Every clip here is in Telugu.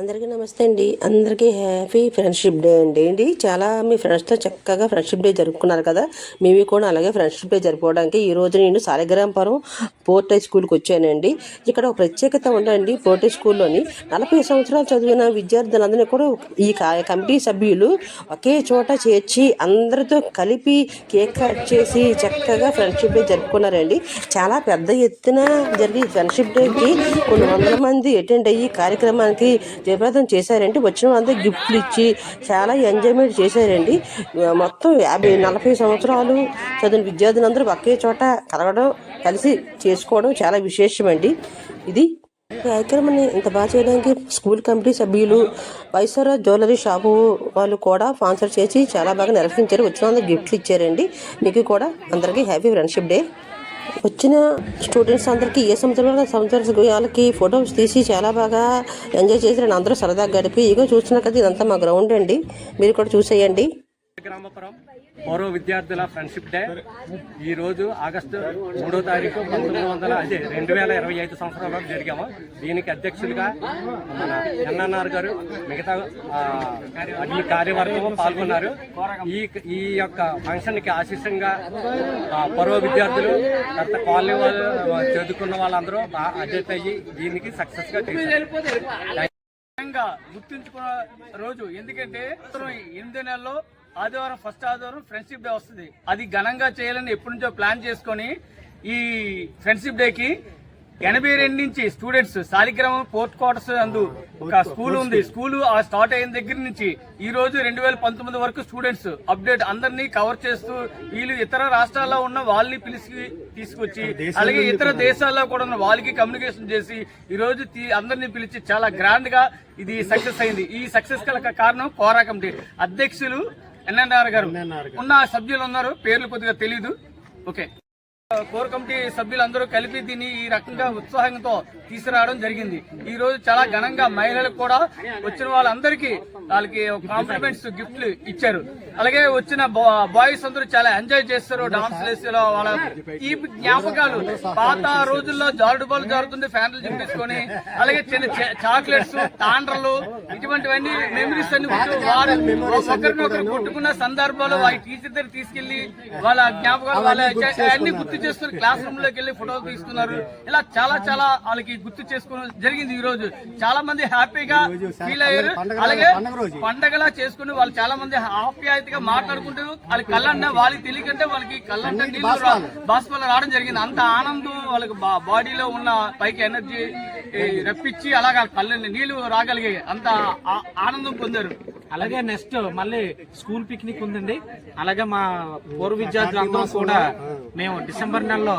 అందరికీ నమస్తే అండి. అందరికీ హ్యాపీ ఫ్రెండ్షిప్ డే అండి. ఏంటి? చాలా మీ ఫ్రెండ్స్తో చక్కగా ఫ్రెండ్షిప్ డే జరుపుకున్నారు కదా. మేము కూడా అలాగే ఫ్రెండ్షిప్ డే జరుపుకోవడానికి ఈ రోజు నేను సాలిగ్రామపురం పోర్ట్ హై స్కూల్కి వచ్చానండి. ఇక్కడ ఒక ప్రత్యేకత ఉందండి. పోర్టై స్కూల్లోని నలభై సంవత్సరాలు చదివిన విద్యార్థులందరినీ కూడా ఈ కమిటీ సభ్యులు ఒకే చోట చేర్చి అందరితో కలిపి కేక్ కట్ చేసి చక్కగా ఫ్రెండ్షిప్ డే జరుపుకున్నారండి. చాలా పెద్ద ఎత్తున జరిగే ఫ్రెండ్షిప్ డేకి కొన్ని వందల మంది అటెండ్ అయ్యి కార్యక్రమానికి జయప్రదం చేశారండి. వచ్చిన వాళ్ళందరూ గిఫ్ట్లు ఇచ్చి చాలా ఎంజాయ్మెంట్ చేశారండి. మొత్తం యాభై నలభై సంవత్సరాలు చదివిన విద్యార్థులందరూ ఒకే చోట కలగడం కలిసి చేసుకోవడం చాలా విశేషమండి. ఇది కార్యక్రమాన్ని ఇంత బాగా చేయడానికి స్కూల్ కమిటీ సభ్యులు వైసరా జ్యువెలరీ షాపు వాళ్ళు కూడా స్పాన్సర్ చేసి చాలా బాగా నిర్వహించారు. వచ్చిన వాళ్ళకి గిఫ్ట్లు ఇచ్చారండి. మీకు కూడా అందరికీ హ్యాపీ ఫ్రెండ్షిప్ డే. వచ్చిన స్టూడెంట్స్ అందరికీ ఏ సంవత్సరంలో సంవత్సరం వాళ్ళకి ఫొటోస్ తీసి చాలా బాగా ఎంజాయ్ చేసి అందరూ సరదాగా గడిపి ఇగో చూస్తున్నారు కదా ఇదంతా మా గ్రౌండ్ అండి. మీరు కూడా చూసేయండి. గ్రామపురం పౌరవ విద్యార్థుల ఫ్రెండ్షిప్ డే ఈ రోజు ఆగస్టు మూడో తారీఖు పంతొమ్మిది వందల అదే రెండు వేల ఇరవై ఐదు సంవత్సరంలో జరిగాము దీనికి అధ్యక్షులుగా మన ఎన్ఎన్ఆర్ గారు మిగతా అన్ని కార్యవర్గం పాల్గొన్నారు ఈ ఈ యొక్క ఫంక్షన్కి ఆశీస్సంగా పౌరవ విద్యార్థులు గత కాలనీ వాళ్ళు చదువుకున్న వాళ్ళందరూ బాగా అయ్యి దీనికి సక్సెస్గా చేశారు గుర్తుంచుకున్న రోజు ఎందుకంటే ఎనిమిది నెలలో ఆదివారం ఫస్ట్ ఆదివారం ఫ్రెండ్షిప్ డే వస్తుంది. అది ఘనంగా చేయాలని ఎప్పటి నుంచో ప్లాన్ చేసుకొని ఈ ఫ్రెండ్షిప్ డేకి ఎనభై రెండు నుంచి స్టూడెంట్స్ సాలిగ్రామం పోర్ట్ క్వార్టర్స్ అందు ఒక స్కూల్ ఉంది. స్కూల్ ఆ స్టార్ట్ అయిన దగ్గర నుంచి ఈ రోజు రెండు వేల పంతొమ్మిది వరకు స్టూడెంట్స్ అప్డేట్ అందరినీ కవర్ చేస్తూ వీళ్ళు ఇతర రాష్ట్రాల్లో ఉన్న వాళ్ళని పిలిచి తీసుకొచ్చి అలాగే ఇతర దేశాల్లో కూడా ఉన్న వాళ్ళకి కమ్యూనికేషన్ చేసి ఈ రోజు అందరినీ పిలిచి చాలా గ్రాండ్గా ఇది సక్సెస్ అయింది. ఈ సక్సెస్ కల కారణం కోరా కమిటీ అధ్యక్షులు ఎన్ఎన్ఆర్ గారు ఉన్న సభ్యులు ఉన్నారు పేర్లు కొద్దిగా తెలీదు. ఓకే. కోర్ కమిటీ సభ్యులందరూ కలిపి దీన్ని ఈ రకంగా ఉత్సాహంతో తీసుకురావడం జరిగింది. ఈ రోజు చాలా ఘనంగా మహిళలకు కూడా వచ్చిన వాళ్ళందరికీ వాళ్ళకి కాంప్లిమెంట్స్ గిఫ్ట్లు ఇచ్చారు. అలాగే వచ్చిన బాయ్స్ అందరూ చాలా ఎంజాయ్ చేస్తారు డాన్స్ వేసేలో వాళ్ళ ఈ జ్ఞాపకాలు. పాత రోజుల్లో జారుడు బాల్ జారుతుంది ఫ్యాన్లు చింపేసుకొని అలాగే చిన్న చాక్లెట్స్ తాండ్రలు ఇటువంటివన్నీ మెమరీస్ అన్ని వారు ఒకరినొకరు కొట్టుకున్న సందర్భాలు వారి టీచర్ దగ్గర తీసుకెళ్ళి వాళ్ళ జ్ఞాపకాలు వాళ్ళ అన్ని గుర్తు చేసుకుని క్లాస్ రూమ్లోకి వెళ్ళి ఫోటోలు తీసుకున్నారు ఇలా చాలా చాలా వాళ్ళకి గుర్తు చేసుకోవడం జరిగింది ఈ రోజు చాలా మంది హ్యాపీగా ఫీల్ అయ్యారు. అలాగే పండగలా చేసుకుని వాళ్ళు చాలా మంది ఆప్యాయతగా మాట్లాడుకుంటూ వాళ్ళ కళ్ళన్న వాళ్ళకి తెలియకంటే వాళ్ళకి కళ్ళంటే బాష్పాలు. రావడం జరిగింది. అంత ఆనందం వాళ్ళకి బాడీలో ఉన్న పైకి ఎనర్జీ రప్పించి అలాగా కళ్ళ నీళ్ళు రాగలిగాయి. అంత ఆనందం పొందారు. అలాగే నెక్స్ట్ మళ్ళీ స్కూల్ పిక్నిక్ ఉందండి. అలాగే మా పూర్వ విద్యార్థులు అందరూ కూడా మేము డిసెంబర్ నెలలో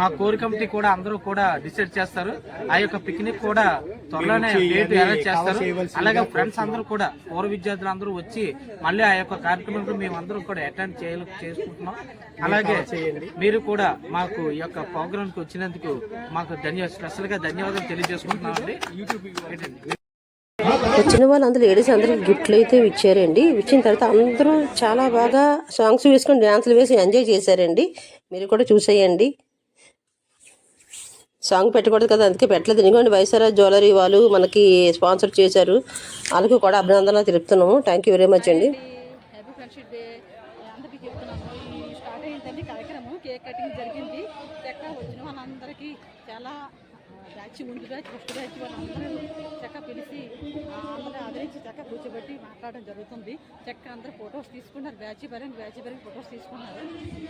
మా కోర్ కమిటీ కూడా అందరూ కూడా డిసైడ్ చేస్తారు. ఆ యొక్క పిక్నిక్ కూడా త్వరలోనే డేట్ అరేంజ్ చేస్తారు. అలాగే ఫ్రెండ్స్ అందరూ కూడా పూర్వ విద్యార్థులు అందరూ వచ్చి మళ్ళీ ఆ యొక్క కార్యక్రమంలో మేము అందరూ కూడా అటెండ్ చేయాలి చేసుకుంటున్నాం. అలాగే మీరు కూడా మాకు ఈ యొక్క ప్రోగ్రామ్కి వచ్చినందుకు మాకు ధన్యవాదాలు స్పెషల్గా ధన్యవాదాలు తెలియజేసుకుంటున్నాం అండి యూట్యూబ్ వచ్చిన వాళ్ళందరూ లేడీస్ అందరికి గిఫ్ట్లు అయితే ఇచ్చారండి. ఇచ్చిన తర్వాత అందరూ చాలా బాగా సాంగ్స్ వేసుకొని డ్యాన్సులు వేసి ఎంజాయ్ చేశారండి. మీరు కూడా చూసేయండి. సాంగ్ పెట్టకూడదు కదా అందుకే పెట్టలేదు. ఎందుకంటే వైఎస్ఆర్ జ్యువెలరీ వాళ్ళు మనకి స్పాన్సర్ చేశారు. వాళ్ళకి కూడా అభినందనలు తెలుపుతున్నాము. థ్యాంక్ యూ వెరీ మచ్ అండి. కార్యక్రమం కేక్ కటింగ్ జరిగింది. వచ్చిన వాళ్ళందరికీ చాలా బ్యాచ్ ముందు బ్యాచ్ ఫస్ట్ బ్యాచ్ వాళ్ళందరూ చక్క పిలిచి అందరూ ఆదరించి చక్క కూర్చోబెట్టి మాట్లాడడం జరుగుతుంది. చక్క అందరూ ఫొటోస్ తీసుకున్నారు. బ్యాచ్ పరంగా బ్యాచ్ పరంగా ఫొటోస్ తీసుకున్నారు.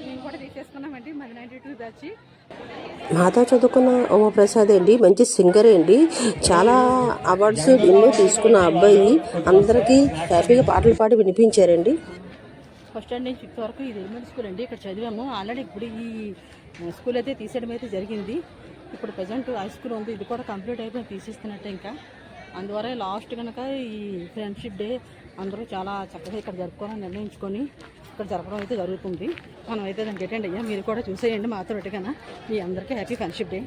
మేము కూడా తీసేసుకున్నామండి మరి నైంటీ టూ బ్యాచ్. మాతో చదువుకున్న ఉమాప్రసాద్ అండి మంచి సింగర్ అండి. చాలా అవార్డ్స్ ఎన్నో తీసుకున్న అబ్బాయి అందరికీ హ్యాపీగా పాటలు పాడి వినిపించారండి. ఫస్ట్ స్టాండ్ నుంచి ఫిఫ్త్ వరకు ఇది ఎలిమెంటరీ స్కూల్ అండి. ఇక్కడ చదివాము. ఆల్రెడీ ఇప్పుడు ఈ స్కూల్ అయితే తీసేయడం అయితే జరిగింది. ఇప్పుడు ప్రజెంట్ హై స్కూల్ ఉంది. ఇది కూడా కంప్లీట్ అయిపోయి తీసేస్తున్నట్టే ఇంకా. అందువల్ల లాస్ట్ కనుక ఈ ఫ్రెండ్షిప్ డే అందరూ చాలా చక్కగా ఇక్కడ జరుపుకోవాలని నిర్ణయించుకొని ఇక్కడ జరపడం అయితే జరుగుతుంది. మనం అయితే దానికి అటెండ్ అయ్యాం. మీరు కూడా చూసేయండి మాతో కన్నా మీ అందరికీ హ్యాపీ ఫ్రెండ్షిప్ డే